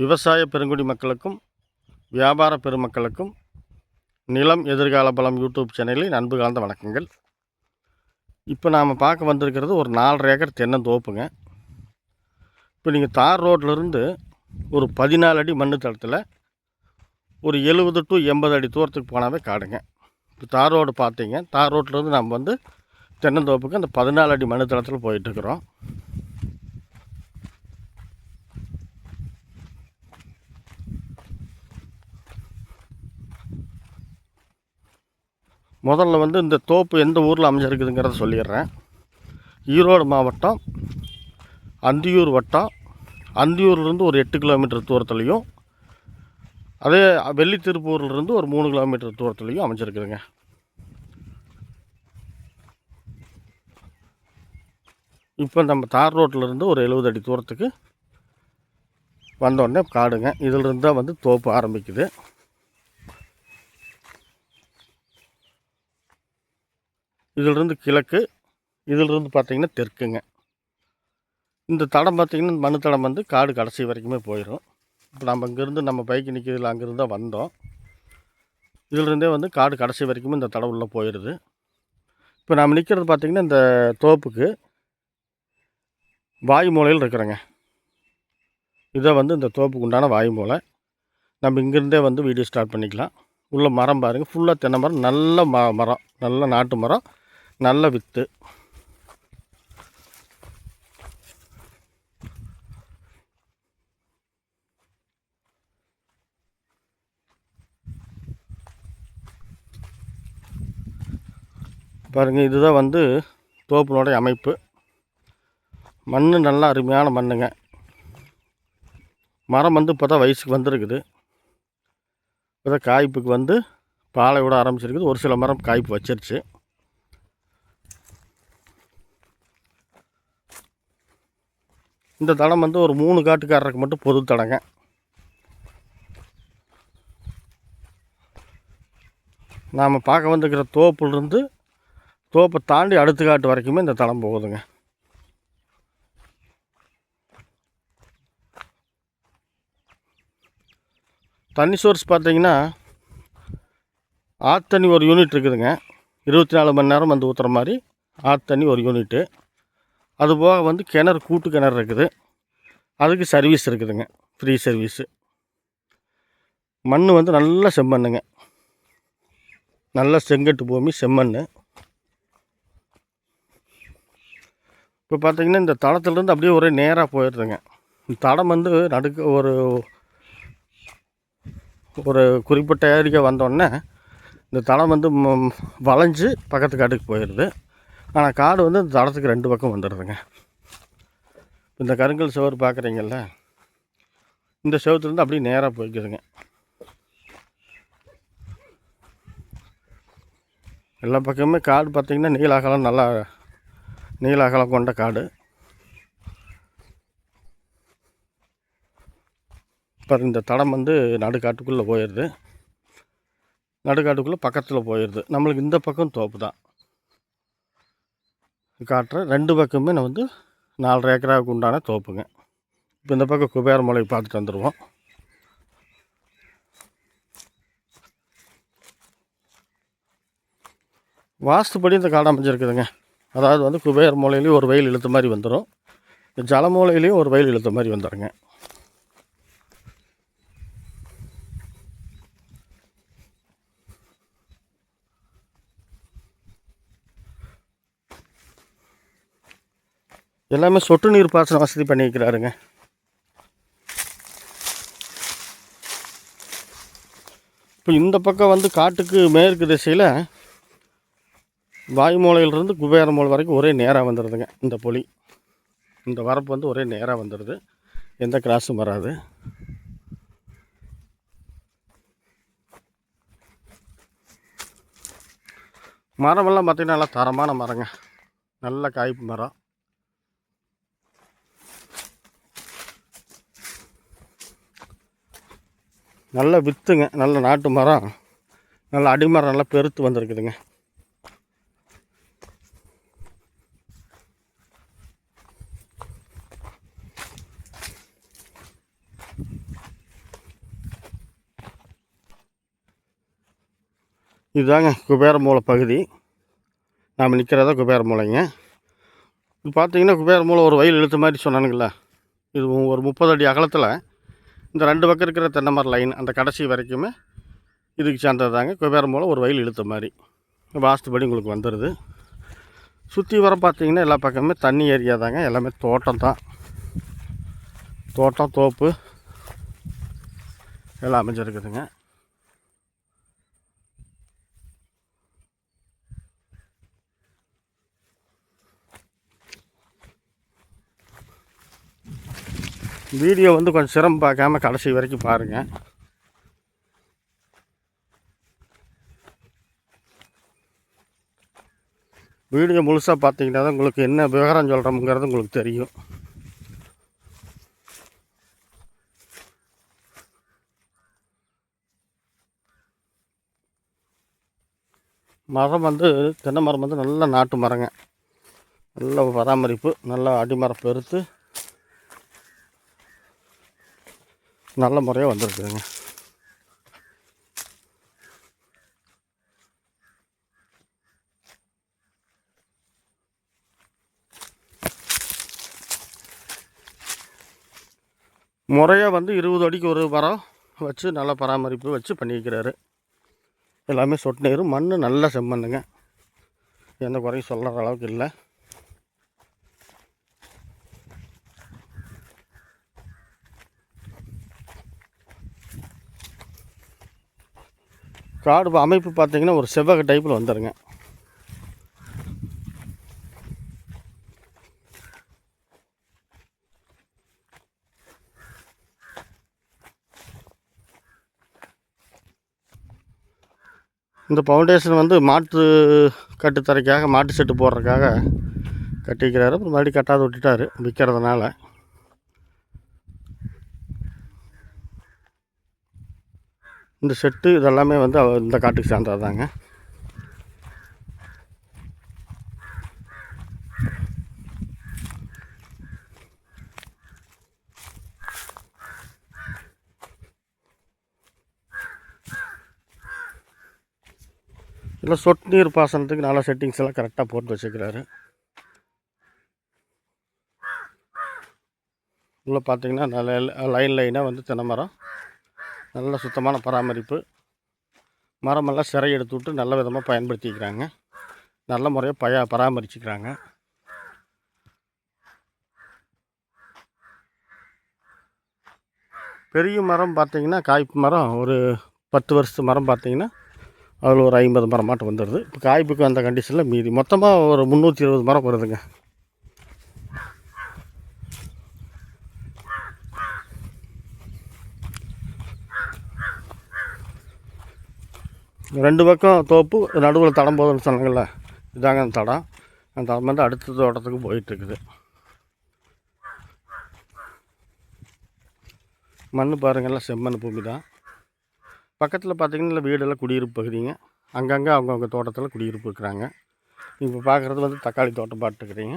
விவசாய பெருங்குடி மக்களுக்கும் வியாபார பெருமக்களுக்கும் நிலம் எதிர்கால பலம் யூடியூப் சேனலில் அன்பு கலந்த வணக்கங்கள். இப்போ நாம் பார்க்க வந்திருக்கிறது ஒரு நாலரை ஏக்கர் தென்னந்தோப்புங்க இப்போ நீங்கள் தார் ரோட்லேருந்து ஒரு பதினாலு அடி மண்ணு தளத்தில் ஒரு எழுபது டு எண்பது அடி தூரத்துக்கு போனாவே காடுங்க. இப்போ தார் ரோடு பார்த்தீங்க தார் ரோட்லேருந்து நம்ம வந்து தென்னந்தோப்புக்கு அந்த பதினாலு அடி மண்ணு தளத்தில் போயிட்டுருக்குறோம். முதல்ல வந்து இந்த தோப்பு எந்த ஊரில் அமைஞ்சிருக்குதுங்கிறத சொல்லிடுறேன். ஈரோடு மாவட்டம் அந்தியூர் வட்டம். அந்தியூர்லேருந்து ஒரு எட்டு கிலோமீட்டர் தூரத்துலையும் அதே வெள்ளித்திருப்பூர்லேருந்து ஒரு மூணு கிலோமீட்டர் தூரத்துலையும் அமைஞ்சிருக்குதுங்க. இப்போ நம்ம தார் ரோட்டிலேருந்து ஒரு எழுபது அடி தூரத்துக்கு வந்தோடனே காடுங்க. இதிலிருந்து தான் வந்து தோப்பு ஆரம்பிக்குது. இதிலிருந்து கிழக்கு இதிலிருந்து பார்த்திங்கன்னா தெற்குங்க. இந்த தடம் பார்த்திங்கன்னா இந்த மண் தடம் வந்து காடு கடைசி வரைக்குமே போயிடும் இப்போ நம்ம இங்கேருந்து நம்ம பைக்கு நிற்கிறதுல அங்கேருந்து தான் வந்தோம். இதிலிருந்தே வந்து காடு கடைசி வரைக்குமே இந்த தடம் உள்ளே போயிடுது. இப்போ நம்ம நிற்கிறது பார்த்திங்கன்னா இந்த தோப்புக்கு வாயு மூலையில் இருக்கிறேங்க. இதை வந்து இந்த தோப்புக்கு உண்டான வாயு மூலை நம்ம இங்கேருந்தே வந்து வீடியோ ஸ்டார்ட் பண்ணிக்கலாம். உள்ள மரம் பாருங்கள் ஃபுல்லாக தென்னை மரம் நல்ல ம மரம் நல்ல நாட்டு மரம். நல்ல வித்து. பாருங்கள் இதுதான் வந்து தோப்பினுடைய அமைப்பு. மண் நல்லா அருமையான மண்ணுங்க. மரம் வந்து இப்போ தான் வயசுக்கு வந்திருக்குது. இப்போ தான் காய்ப்புக்கு வந்து பாலை விட ஆரம்பிச்சிருக்குது. ஒரு சில மரம் காய்ப்பு வச்சிருச்சு. இந்த தடம் வந்து ஒரு மூணு காட்டுக்காரருக்கு மட்டும் பொது தடங்க. நாம் பார்க்க வந்துருக்கிற தோப்புலேருந்து தோப்பை தாண்டி அடுத்த காட்டு வரைக்குமே இந்த தடம் போகுதுங்க. தண்ணி சோர்ஸ் பார்த்தீங்கன்னா ஆத்தண்ணி ஒரு யூனிட் இருக்குதுங்க. இருபத்தி நாலு மணி நேரம் வந்து ஊற்றுற மாதிரி ஆத்தண்ணி ஒரு யூனிட்டு. அதுபோக வந்து கிணறு கூட்டு கிணறு இருக்குது. அதுக்கு சர்வீஸ் இருக்குதுங்க. ஃப்ரீ சர்வீஸு மண் வந்து நல்ல செம்மண்ணுங்க. நல்ல செங்கட்டு பூமி செம்மண் இப்போ பார்த்தீங்கன்னா இந்த தடத்துலேருந்து அப்படியே ஒரே நேராக போயிடுதுங்க. இந்த தடம் வந்து நடுக்க ஒரு ஒரு குறிப்பிட்ட ஏரியா வந்தோடனே இந்த தடம் வந்து ம- வளைஞ்சு பக்கத்து காட்டுக்கு போயிடுது. ஆனால் காடு வந்து இந்த தடத்துக்கு ரெண்டு பக்கம் வந்துடுதுங்க. இந்த கருங்கல் சுவர் பார்க்குறீங்கல்ல இந்த செவத்துலேருந்து அப்படியே நேராக போய்க்குதுங்க. எல்லா பக்கமுமே காடு பார்த்திங்கன்னா நீலாகலம் நல்லா நீலாகலம் கொண்ட காடு. இப்போ இந்த தடம் வந்து நடுக்காட்டுக்குள்ளே போயிடுது நடுக்காட்டுக்குள்ளே பக்கத்தில் போயிடுது நம்மளுக்கு இந்த பக்கம் தோப்பு தான் காட்டுறேன். ரெண்டு பக்கமே நான் வந்து நாலரை ஏக்கராவுக்கு உண்டான தோப்புங்க. இப்போ இந்த பக்கம் குபேர மலை பார்த்துட்டு வந்துடுவோம் வாஸ்துப்படி இந்த காடு அமைஞ்சிருக்குதுங்க. அதாவது வந்து குபேர மூலையிலையும் ஒரு வயல் இழுத்த மாதிரி வந்துடும் ஜல மூலையிலையும் ஒரு வயல் இழுத்த மாதிரி வந்துடுங்க எல்லாமே சொட்டு நீர் பாசன வசதி பண்ணி வைக்கிறாருங்க. இப்போ இந்த பக்கம் வந்து காட்டுக்கு மேற்கு திசையில் வாயுமூலையிலிருந்து குபேர மூலை வரைக்கும் ஒரே நேராக வந்துடுதுங்க இந்த பொலி. இந்த வரப்பு வந்து ஒரே நேராக வந்துடுது எந்த கிராஸும் வராது. மரமெல்லாம் பார்த்திங்கன்னா நல்லா தரமான மரங்க நல்ல காய்ப்பு மரம். நல்ல விற்றுங்க நல்ல நாட்டு மரம். நல்ல அடிமரம் நல்லா பெருத்து வந்திருக்குதுங்க. இதுதாங்க குபேர மூளை பகுதி. நாம் நிற்கிறதா குபேர மூளைங்க. இது பார்த்தீங்கன்னா குபேர மூளை ஒரு வயல் இழுத்த மாதிரி சொன்னானுங்களா. இது ஒரு முப்பது அடி அகலத்தில் இந்த ரெண்டு பக்கம் இருக்கிற தென்னைமர லைன் அந்த கடைசி வரைக்குமே இதுக்கு சேர்ந்ததாங்க குபேரமூலை ஒரு வயல் இழுத்த மாதிரி. வாஸ்துபடி உங்களுக்கு வந்துடுது சுற்றி வர பார்த்தீங்கன்னா எல்லா பக்கமே தண்ணி ஏரியா தாங்க. எல்லாமே தோட்டம் தான். தோட்டம் தோப்பு எல்லாம் அமைஞ்சிருக்குதுங்க. வீடியோ வந்து கொஞ்சம் சிரமம் பார்க்காம கடைசி வரைக்கும் பாருங்கள் வீடியோ முழுசாக பார்த்தீங்கன்னா தான் உங்களுக்கு என்ன விவரம் சொல்கிறோம்ங்கிறது உங்களுக்கு தெரியும். மரம் வந்து தென்னை மரம் வந்து நல்ல நாட்டு மரங்க. நல்ல பராமரிப்பு நல்லா அடிமரம் பெருத்து நல்ல முறையாக வந்துருக்குதுங்க. முறையாக வந்து இருபது அடிக்கு ஒரு மரம் வச்சு நல்லா பராமரிப்பு வச்சு பண்ணியிருக்கிறாரு. எல்லாமே சொட்டு நீர் மண் நல்லா செம்மண்ணுங்க. எந்த குறையும் சொல்கிற அளவுக்கு இல்லை. காடு அமைப்பு பார்த்தீங்கன்னா ஒரு செவ்வக டைப்பில் வந்துடுங்க இந்த ஃபவுண்டேஷன் வந்து மாட்டு கட்டுத்தரைக்காக மாட்டு செட்டு போடுறதுக்காக கட்டிக்கிறாரு அப்புறம் மறுபடியும் கட்டாத விட்டுட்டாரு. விற்கிறதுனால இந்த செட்டு இதெல்லாமே வந்து இந்த காட்டுக்கு சார்ந்ததாங்க இல்லை சொட்டு நீர் பாசனத்துக்கு நல்லா செட்டிங்ஸ் எல்லாம் கரெக்டாக போட்டு வச்சுக்கிறாரு. உள்ளே பார்த்தீங்கன்னா நல்ல லைன் லைனாக வந்து தென்னை மரம். நல்ல சுத்தமான பராமரிப்பு. மரமெல்லாம் சிறை எடுத்து விட்டு நல்ல விதமாக பயன்படுத்திக்கிறாங்க. நல்ல முறையாக பய பராமரிச்சுக்கிறாங்க. பெரிய மரம் பார்த்தீங்கன்னா காய்ப்பு மரம் ஒரு பத்து வருஷத்து மரம் பார்த்திங்கன்னா அதில் ஒரு ஐம்பது மரம் மாட்டம் வந்துடுது. இப்போ காய்ப்புக்கு அந்த கண்டிஷனில் மீதி. மொத்தமாக ஒரு முந்நூற்றி இருபது மரம் வருதுங்க. ரெண்டு பக்கம் தோப்பு நடுவில் தடம் போதுன்னு சொன்னாங்கல்ல. இதாங்க அந்த தடம். அந்த தடம் வந்து அடுத்த தோட்டத்துக்கு போயிட்டுருக்குது. மண் பாருங்கள்லாம் செம்மண் பூமி தான் பக்கத்தில் பார்த்திங்கன்னா வீடெல்லாம் குடியிருப்பு பகுதிங்க. அங்கங்கே அவங்கவுங்க தோட்டத்தில் குடியிருப்பு இருக்கிறாங்க. இப்போ பார்க்குறது வந்து தக்காளி தோட்டம் பார்த்துக்கிறீங்க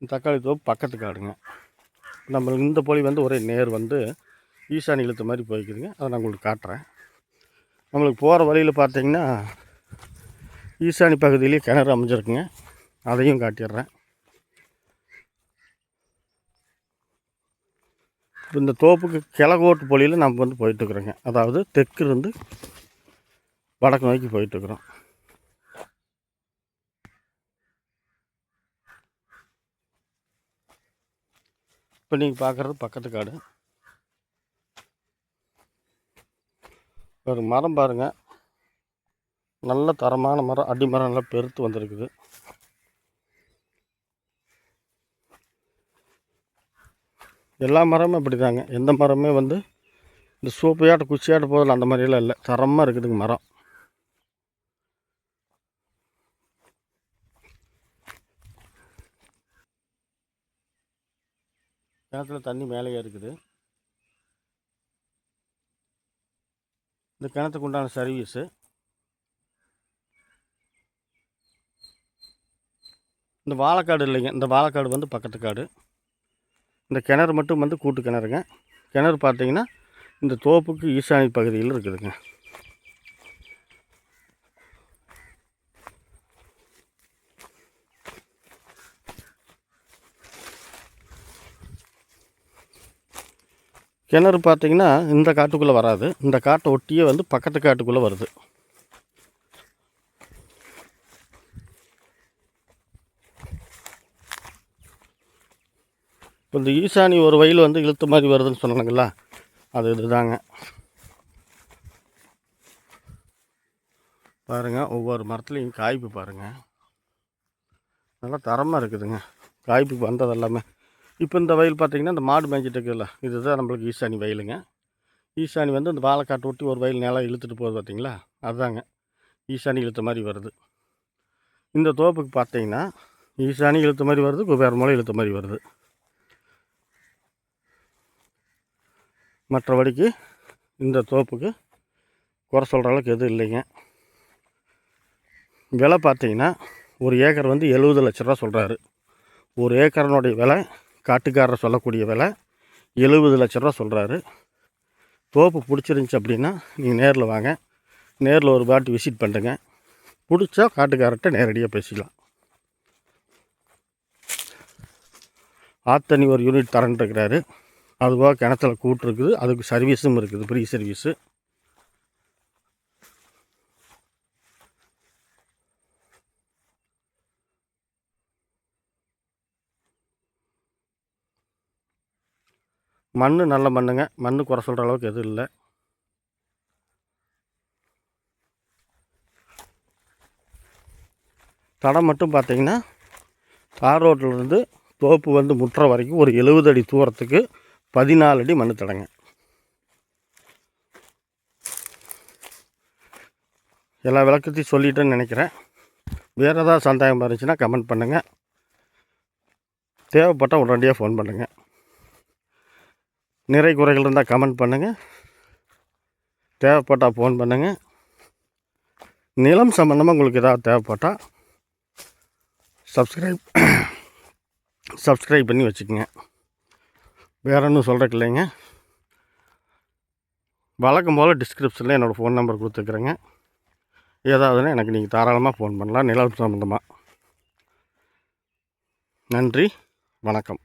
இந்த தக்காளி தோப்பு பக்கத்து காடுங்க. நம்ம இந்த பொலி வந்து ஒரே நேர் வந்து ஈசானி இழுத்த மாதிரி போய்க்குதுங்க. அதை நான் உங்களுக்கு காட்டுறேன். நம்மளுக்கு போகிற வழியில் பார்த்தீங்கன்னா ஈசானி பகுதியிலேயே கிணறு அமைஞ்சிருக்குங்க. அதையும் காட்டிடுறேன். இந்த தோப்புக்கு கிழக்கோட்டு பொழியில் நம்ம வந்து போயிட்டுருக்குறோங்க. அதாவது தெற்கு இருந்து வடக்கு நோக்கி போயிட்டுருக்குறோம். இப்போ நீங்கள் பார்க்குறது பக்கத்து காடு. ஒரு மரம் பாருங்கள் நல்ல தரமான மரம் அடி மரம் நல்லா பெருத்து வந்திருக்குது. எல்லா மரமும் இப்படி தாங்க எந்த மரமே வந்து இந்த சூப்பையாட்ட குச்சியாட்ட போதில் அந்த மாதிரியெல்லாம் இல்லை. தரமாக இருக்குதுங்க மரம். கிணத்துல தண்ணி மேலேயே இருக்குது. இந்த கிணத்துக்கு உண்டான சர்வீஸு இந்த வாழைக்காடு இல்லைங்க இந்த வாழைக்காடு வந்து பக்கத்து காடு. இந்த கிணறு மட்டும் வந்து கூட்டு கிணறுங்க. கிணறு பார்த்தீங்கன்னா இந்த தோப்புக்கு ஈசானி பகுதியில் இருக்குதுங்க. கிணறு பார்த்தீங்கன்னா இந்த காட்டுக்குள்ளே வராது. இந்த காட்டை ஒட்டியே வந்து பக்கத்து காட்டுக்குள்ளே வருது. இப்போ இந்த ஈசானி ஒரு வயல் வந்து இழுத்து மாதிரி வருதுன்னு சொன்னாங்களா அது இதுதாங்க. பாருங்கள் ஒவ்வொரு மரத்துலேயும் காய்ப்பு பாருங்கள் நல்லா தரமாக இருக்குதுங்க. காய்ப்பு வந்தது எல்லாமே இப்போ இந்த வயல் பார்த்தீங்கன்னா இந்த மாடு மேய்ஞ்சிட்டு இருக்குல்ல இதுதான் நம்மளுக்கு ஈசானி வயலுங்க. ஈசானி வந்து இந்த வாழைக்காட்டு ஒட்டி ஒரு வயல் நிலம் இழுத்துட்டு போகுது பார்த்தீங்களா? அதுதாங்க ஈசானி இழுத்த மாதிரி வருது. இந்த தோப்புக்கு பார்த்தீங்கன்னா ஈசானி இழுத்த மாதிரி வருது குபேர மூலம் இழுத்த மாதிரி வருது. மற்றபடிக்கு இந்த தோப்புக்கு குறை சொல்கிற அளவுக்கு எதுவும் இல்லைங்க. விலை பார்த்தீங்கன்னா ஒரு ஏக்கர் வந்து எழுபது லட்ச ரூபா சொல்கிறாரு ஒரு ஏக்கரனுடைய விலை காட்டுக்காரர் சொல்லக்கூடிய விலை எழுபது லட்ச ரூபா சொல்கிறாரு தோப்பு பிடிச்சிருந்துச்சி அப்படின்னா நீங்கள் நேரில் வாங்க. நேரில் ஒரு பாட்டு விசிட் பண்ணுங்க. பிடிச்சா காட்டுக்காரர்கிட்ட நேரடியாக பேசிக்கலாம். ஆத்தனி ஒரு யூனிட் தரேன்ட்டு இருக்கிறாரு. அதுபோக கிணத்துல கூட்டு இருக்குது. அதுக்கு சர்வீஸும் இருக்குது ஃப்ரீ சர்வீஸு மண் நல்ல மண்ணுங்க. மண் குறை சொல்கிற அளவுக்கு எதுவும் இல்லை. தடம் மட்டும் பார்த்தீங்கன்னா தார் ரோட்டிலிருந்து தோப்பு வந்து முற்ற வரைக்கும் ஒரு எழுபது அடி தூரத்துக்கு பதினாலு அடி மண் தடங்க. எல்லா விளக்கத்தையும் சொல்லிட்டேன்னு நினைக்கிறேன். வேறு ஏதாவது சந்தேகம் இருந்துச்சுன்னா கமெண்ட் பண்ணுங்கள் தேவைப்பட்டால் உடனடியாக ஃபோன் பண்ணுங்கள் நிறை குறைகள் இருந்தால் கமெண்ட் பண்ணுங்கள் தேவைப்பட்டால் ஃபோன் பண்ணுங்கள் நிலம் சம்மந்தமாக உங்களுக்கு ஏதாவது தேவைப்பட்டால் சப்ஸ்கிரைப் சப்ஸ்கிரைப் பண்ணி வச்சுக்கோங்க. வேற ஒன்றும் சொல்கிறக்கு இல்லைங்க. வழக்கம் போல் டிஸ்கிரிப்ஷனில் என்னோடய ஃபோன் நம்பர் கொடுத்துக்குறேங்க. ஏதாவதுன்னா எனக்கு நீங்கள் தாராளமாக ஃபோன் பண்ணலாம். நிலம் சம்மந்தமாக நன்றி. வணக்கம்.